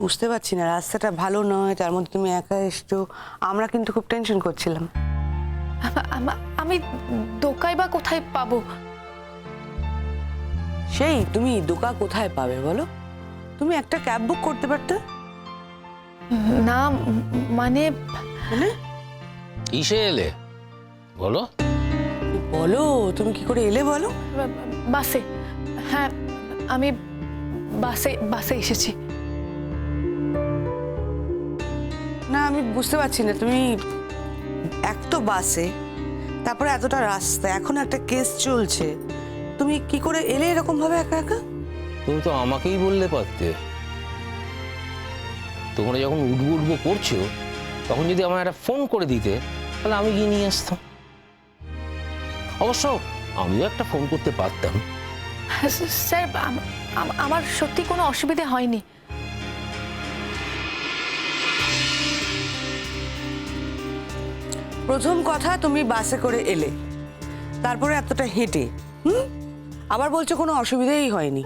বুঝতে পারছি না রাস্তাটা ভালো নয় তার মধ্যে তুমি একা এসছো। আমরা কিন্তু খুব টেনশন করছিলাম। আমা- দোকাই বা কোথায় পাবো? সেই তুমি দোকা কোথায় পাবে বলো? তুমি একটা ক্যাব বুক করতে পারতে? না মানে? মানে? কিসে এলে? বলো। বলো তুমি কি করে এলে বলো? বাসে। হ্যাঁ আমি বাসে বাসে এসেছি। আমি বুঝতে পারছি না তুমি এক তো বাসে তারপরে এতটা রাস্তা এখন একটা কেস চলছে। তুমি কি করে এলে এরকম ভাবে একা একা? তুমি তো আমাকেই বললে পারতে। তোমরা যখন উঠবো উঠবো করছ তখন যদি আমার একটা ফোন করে দিতে তাহলে আমি গিয়ে নিয়ে আসতাম। অবশ্য আমিও একটা ফোন করতে পারতাম। স্যার আম- আম- আমার সত্যি কোনো অসুবিধে হয়নি। প্রথম কথা তুমি বাসে করে এলে। তারপরে এতটা হেঁটে হুম? আবার বলছো কোনো অসুবিধাই হয়নি।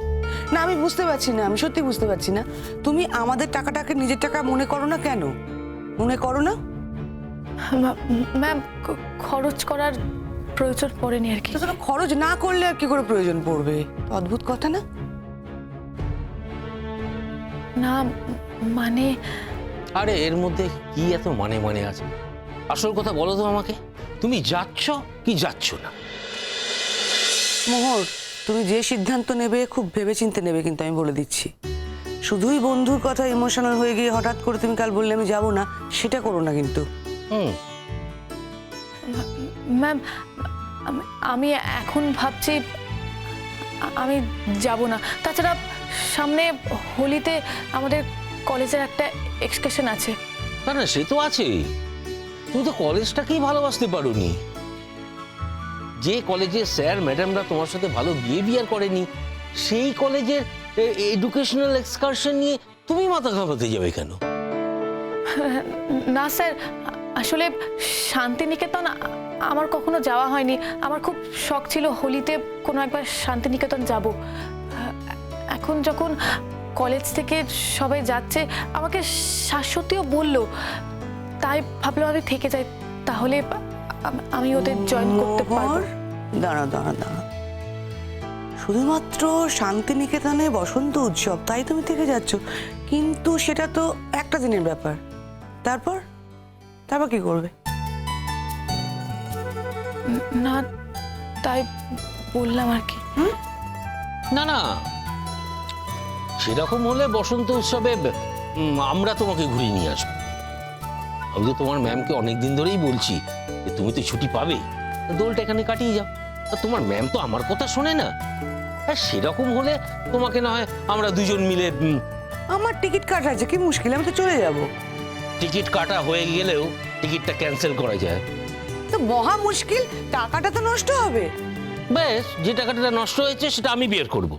না আমি বুঝতে পারছি না আমি সত্যি বুঝতে পারছি না। তুমি আমাদের টাকাটাকে নিজের টাকা মনে করো না কেন? মনে করো না? ম্যাম খরচ করার প্রয়োজন পড়েনি আর কি। তো সেটা খরচ না করলে আর কি করে প্রয়োজন পড়বে? অদ্ভুত কথা না? না মানে আরে এর মধ্যে কি এত মানে মানে আছে? আসল কথা বলো তো আমাকে। তুমি যাচ্ছ কি যাচ্ছ না? মোহর তুমি যে সিদ্ধান্ত নেবে খুব ভেবেচিন্তে নেবে কিন্তু আমি বলে দিচ্ছি। শুধুই বন্ধুর কথা ইমোশনাল হয়ে গিয়ে হঠাৎ করে তুমি কাল বললে আমি যাব না সেটা করো না কিন্তু। হুম। ম্যাম আমি এখন ভাবছি আমি যাব না। তাছাড়া সামনে হোলিতে আমাদের কলেজের একটা এক্সকার্শন আছে। না না সে তো আছেই। তুমি তো কলেজটাকেই ভালোবাসতে পারোনি। যে কলেজের স্যার ম্যাডামরা তোমার সাথে ভালো বিহেভিয়ার করেনি, সেই কলেজের এডুকেশনাল এক্সকারশন নিয়ে তুমি মাথা ঘামাতে যাবে কেন? না, স্যার, আসলে শান্তিনিকেতন আমার কখনো যাওয়া হয়নি। আমার খুব শখ ছিল হোলিতে কোনো একবার শান্তিনিকেতন যাব। এখন যখন কলেজ থেকে সবাই যাচ্ছে, আমাকে শাশ্বতীও বলল তাই ভাবলাম আমি থেকে যাই তাহলে আমি ওদের জয়েন করতে পারব। দাঁড়া দাঁড়া দাঁড়া শুধুমাত্র শান্তিনিকেতনে বসন্ত উৎসব তাই তুমি থেকে যাচ্ছ। কিন্তু সেটা তো একটা দিনের ব্যাপার। তারপর? তারপর কি করবে? না তাই বললাম আর কি। না না। সেরকম হলে বসন্ত উৎসবে উম, আমরা তোমাকে ঘুরিয়ে নিয়ে আসব। আমি তো তোমার ম্যামকে অনেকদিন ধরেই বলছি যে তুমি তো ছুটি পাবে। দোলটা এখানে কাটিয়ে যাও। তা তোমার ম্যাম তো আমার কথা শোনে না। হ্যাঁ সেরকম হলে তোমাকে না হয় আমরা দুজন মিলে উম, আমার টিকিট কাটা আছে কি মুশকিল? আমি তো চলে যাব। টিকিট কাটা হয়ে গেলেও টিকিটটা ক্যান্সেল করা যায়। তো মহা মুশকিল টাকাটা তো নষ্ট হবে। বেশ যে টাকাটা নষ্ট হয়েছে সেটা আমি বের করব।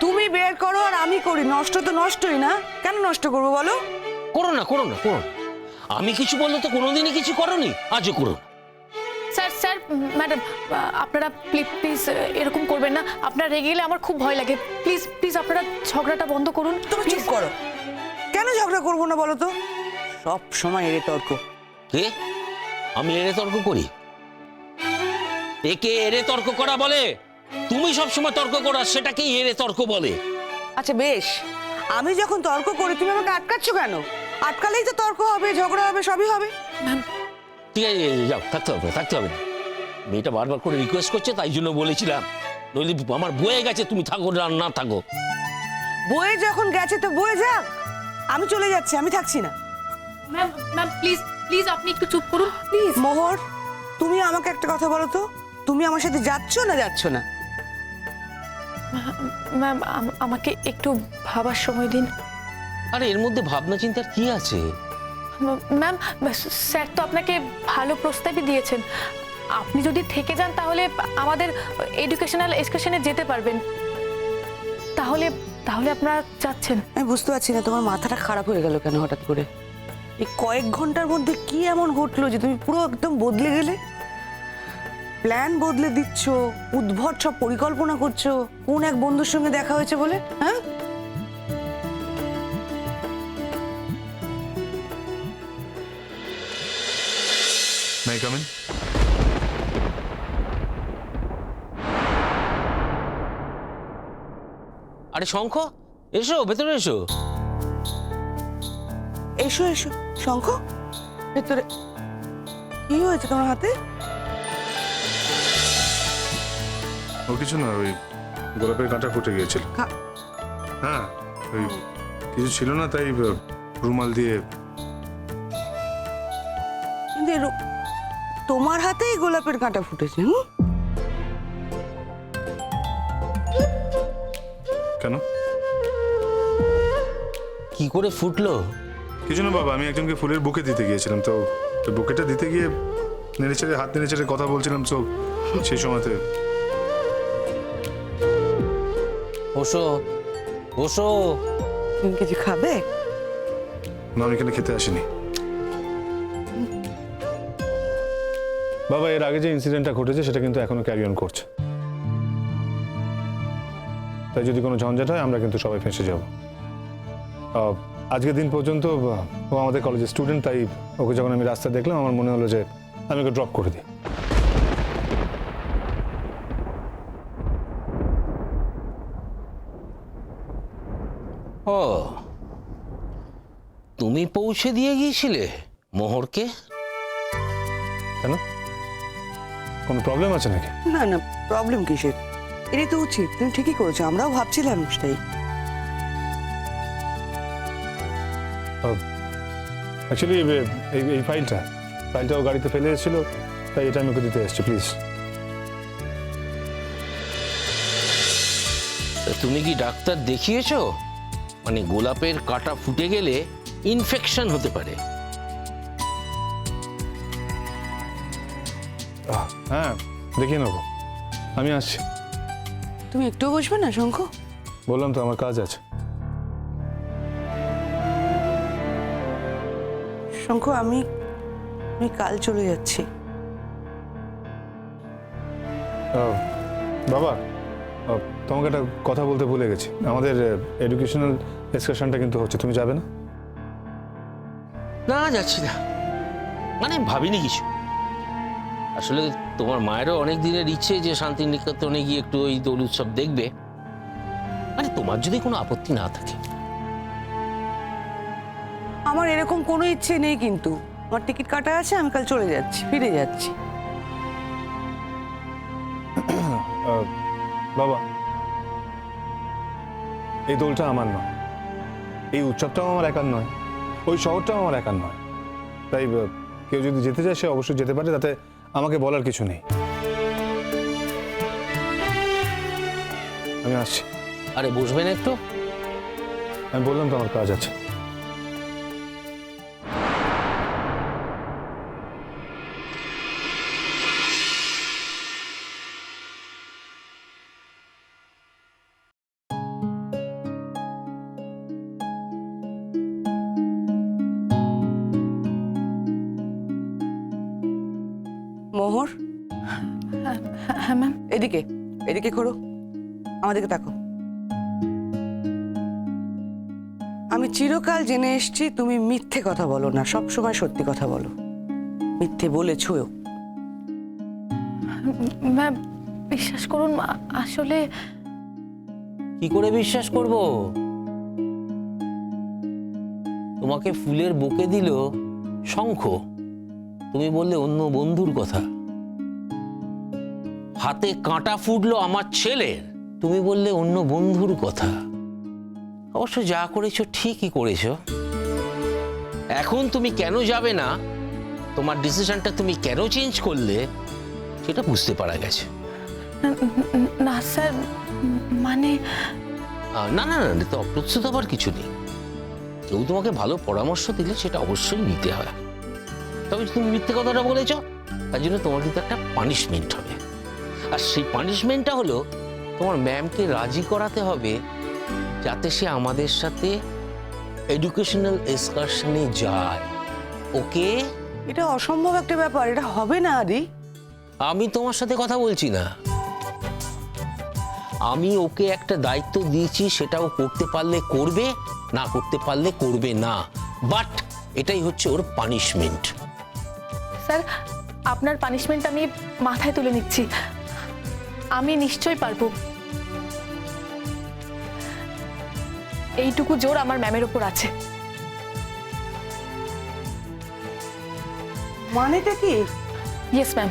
তুমি বের করো আর আমি করি। নষ্ট তো নষ্টই না। কেন নষ্ট করব বলো? করো না করো না করো না। আমি কিছু বললে তো কোনোদিনই কিছু করনি। আজও করো। না স্যার স্যার ম্যাডাম আপনারা প্লিজ প্লিজ এরকম করবেন না। আপনারা রেগে গেলে আমার খুব ভয় লাগে। প্লিজ প্লিজ আপনারা ঝগড়াটা বন্ধ করুন। তুমি চুপ করো। কেন ঝগড়া করব না বলো তো? সব সময় এরে তর্ক। কে? আমি এড়ে তর্ক করি? একে এড়ে তর্ক করা বলে? তুমি সব সময় তর্ক করো সেটাকেই এড়ে তর্ক বলে। আচ্ছা বেশ। আমি যখন তর্ক করি তুমি আমাকে আটকাচ্ছ কেন? আটকালেই তো তর্ক হবে ঝগড়া হবে সবই হবে। ঠিক আছে যাও থাকতে হবে থাকতে হবে। না মেয়েটা বারবার করে রিকোয়েস্ট করছে তাই জন্য বলেছিলাম। নইলে আমার বয়ে গেছে তুমি থাকো না না থাকো। বয়ে যখন গেছে তো বয়ে যাক। আমি চলে যাচ্ছি আমি থাকছি না। ম্যাম ম্যাম প্লিজ প্লিজ আপনি একটু চুপ করুন। প্লিজ মোহর তুমি আমাকে একটা কথা বলো তো। তুমি আমার সাথে যাচ্ছ না যাচ্ছ না? ম্যাম আমাকে একটু ভাবার সময় দিন। আরে এর মধ্যে ভাবনা চিন্তার কি আছে? ম্যাম স্যার তো আপনাকে ভালো প্রস্তাবই দিয়েছেন। আপনি যদি থেকে যান তাহলে আমাদের এডুকেশনাল এক্সকার্শনে যেতে পারবেন। তাহলে তাহলে আপনারা যাচ্ছেন। আমি বুঝতে পারছি না তোমার মাথাটা খারাপ হয়ে গেল কেন হঠাৎ করে? এই কয়েক ঘণ্টার মধ্যে কি এমন ঘটলো যে তুমি পুরো একদম বদলে গেলে? প্ল্যান বদলে দিচ্ছ উদ্ভট সব পরিকল্পনা করছ কোন এক বন্ধুর সঙ্গে দেখা হয়েছে বলে হ্যাঁ? মাই কামিন আরে শঙ্খ এসো ভেতরে এসো। এসো এসো। শঙ্খ ভেতরে। কি হয়েছে তোমার হাতে? ও কিছু না ওই গোলাপের কাঁটা ফুটে গিয়েছিল। হ্যাঁ ওই কিছু ছিল না তাই রুমাল দিয়ে গোলাপের কাঁটা ফুটেছে হুম? কেন? কি করে ফুটলো? কিছু না বাবা? আমি একজনকে ফুলের বুকে দিতে গিয়েছিলাম তো তো বুকেটা দিতে গিয়ে নেড়ে চেড়ে হাত নেড়ে চেড়ে কথা বলছিলাম তো সেই সময়তে। ওসো ওসো তুমি কিছু খাবে? না আমি এখানে খেতে আসিনি। বাবা, এর আগে যে ইনসিডেন্টটা ঘটেছে, সেটা কিন্তু এখনও ক্যারি অন করছে। তাই যদি কোনো ঝঞ্ঝাট হয়, আমরা কিন্তু সবাই ফেঁসে যাব। আজকের দিন পর্যন্ত ও আমাদের কলেজের স্টুডেন্ট তাই ওকে যখন আমি রাস্তায় দেখলাম, আমার মনে হলো যে আমি ওকে ড্রপ করে দিই। ও, তুমি পৌঁছে দিয়ে গিয়েছিলে, মোহরকে? কোনো প্রবলেম আছে নাকি? না না প্রবলেম কিসের? এটাই তো উচিত তুমি ঠিকই করেছ আমরাও ভাবছিলাম সেটাই। অ্যাকচুয়ালি এই এই ফাইলটা ফাইলটা ও গাড়িতে ফেলে এসেছিল তাই এটা আমি ওকে দিতে এসেছি প্লিজ তা তুমি কি ডাক্তার দেখিয়েছো? মানে গোলাপের কাঁটা ফুটে গেলে ইনফেকশন হতে পারে। হ্যাঁ দেখিয়ে নেব। আমি আসছি। তুমি একটুও বসবে না শঙ্খ বললাম তো আমার কাজ আছে। শঙ্খ আমি আমি কাল চলে যাচ্ছি। বাবা তোমাকে একটা কথা বলতে ভুলে গেছি। আমাদের এডুকেশনাল এক্সকারশনটা কিন্তু হচ্ছে তুমি যাবে না? না যাচ্ছি না। মানে ভাবিনি কিছু। আসলে তোমার মায়েরও অনেক দিনের ইচ্ছে যে শান্তিনিকেতনে গিয়ে একটু ওই দোল উৎসব দেখবে। মানে তোমার যদি কোনো আপত্তি না থাকে। আমার এরকম কোনো ইচ্ছে নেই কিন্তু। আমার টিকিট কাটা আছে আমি কাল চলে যাচ্ছি ফিরে যাচ্ছি। আহ, বাবা এই দোলটা আমার নয়। এই উৎসবটাও আমার একার নয়। ওই শহরটাও আমার একার নয়। তাই কেউ যদি যেতে চায় সে অবশ্যই যেতে পারে। তাতে আমাকে বলার কিছু নেই। আমি আসছি। আরে বসবেন একটু? আমি বললাম তো আমার কাজ আছে। এদিকে এদিকে করো আমাদেরকে তাকো আমি চিরকাল জেনে এসেছি তুমি মিথ্যে কথা বলো না সব সময় সত্যি কথা বলো। মিথ্যে বলেছ ম্যাম বিশ্বাস করুন আসলে কি করে বিশ্বাস করব? তোমাকে ফুলের বুকে দিল শঙ্খ। তুমি বললে অন্য বন্ধুর কথা। হাতে কাঁটা ফুটলো আমার ছেলের তুমি বললে অন্য বন্ধুর কথা। অবশ্য যা করেছ ঠিকই করেছ। এখন তুমি কেন যাবে না? তোমার ডিসিশনটা তুমি কেন চেঞ্জ করলে? সেটা বুঝতে পারা গেছে। না স্যার মানে না না না তো অপ্রস্তুত হবার কিছু নেই। কেউ তোমাকে ভালো পরামর্শ দিলে সেটা অবশ্যই নিতে হয়। তবে তুমি মিথ্যে কথাটা বলেছ তার জন্য তোমার কিন্তু একটা পানিশমেন্ট হবে। আর সেই পানিশমেন্টটা হলো তোমার ম্যামকে রাজি করাতে হবে যাতে সে আমাদের সাথে এডুকেশনাল এক্সকারশনে যায়। ওকে? এটা অসম্ভব একটা ব্যাপার এটা হবে না আদি। আমি তোমার সাথে কথা বলছি না। আমি ওকে একটা দায়িত্ব দিয়েছি সেটাও করতে পারলে করবে না করতে পারলে করবে না। বাট এটাই হচ্ছে ওর পানিশমেন্ট স্যার আপনার পানিশমেন্ট আমি মাথায় তুলে নিচ্ছি। আমি নিশ্চয়ই পারব। এইটুকু জোর আমার ম্যামের উপর আছে। মানেটা কি? Yes ma'am